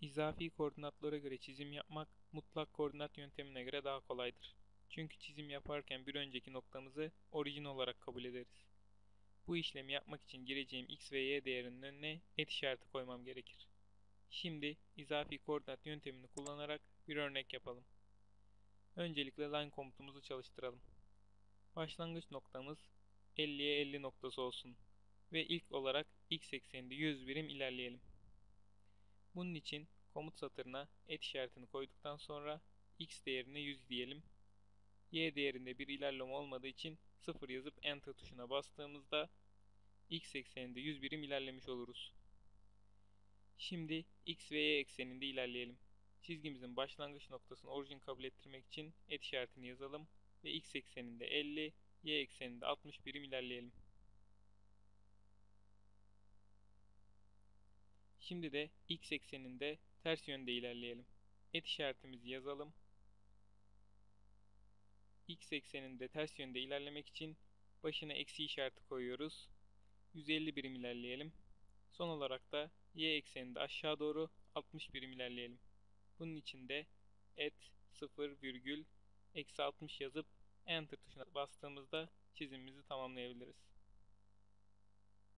İzafi koordinatlara göre çizim yapmak mutlak koordinat yöntemine göre daha kolaydır. Çünkü çizim yaparken bir önceki noktamızı orijin olarak kabul ederiz. Bu işlemi yapmak için gireceğim x ve y değerinin önüne et işareti koymam gerekir. Şimdi izafi koordinat yöntemini kullanarak bir örnek yapalım. Öncelikle line komutumuzu çalıştıralım. Başlangıç noktamız 50'ye 50 noktası olsun ve ilk olarak x ekseninde 100 birim ilerleyelim. Bunun için komut satırına et işaretini koyduktan sonra x değerine 100 diyelim. y değerinde bir ilerleme olmadığı için 0 yazıp enter tuşuna bastığımızda x ekseninde 100 birim ilerlemiş oluruz. Şimdi x ve y ekseninde ilerleyelim. Çizgimizin başlangıç noktasını orijin kabul ettirmek için et işaretini yazalım ve x ekseninde 50, y ekseninde 60 birim ilerleyelim. Şimdi de x ekseninde ters yönde ilerleyelim. Et işaretimizi yazalım. x ekseninde ters yönde ilerlemek için başına eksi işareti koyuyoruz. 150 birim ilerleyelim. Son olarak da y ekseninde aşağı doğru 60 birim ilerleyelim. Bunun için de et 0 virgül eksi 60 yazıp enter tuşuna bastığımızda çizimimizi tamamlayabiliriz.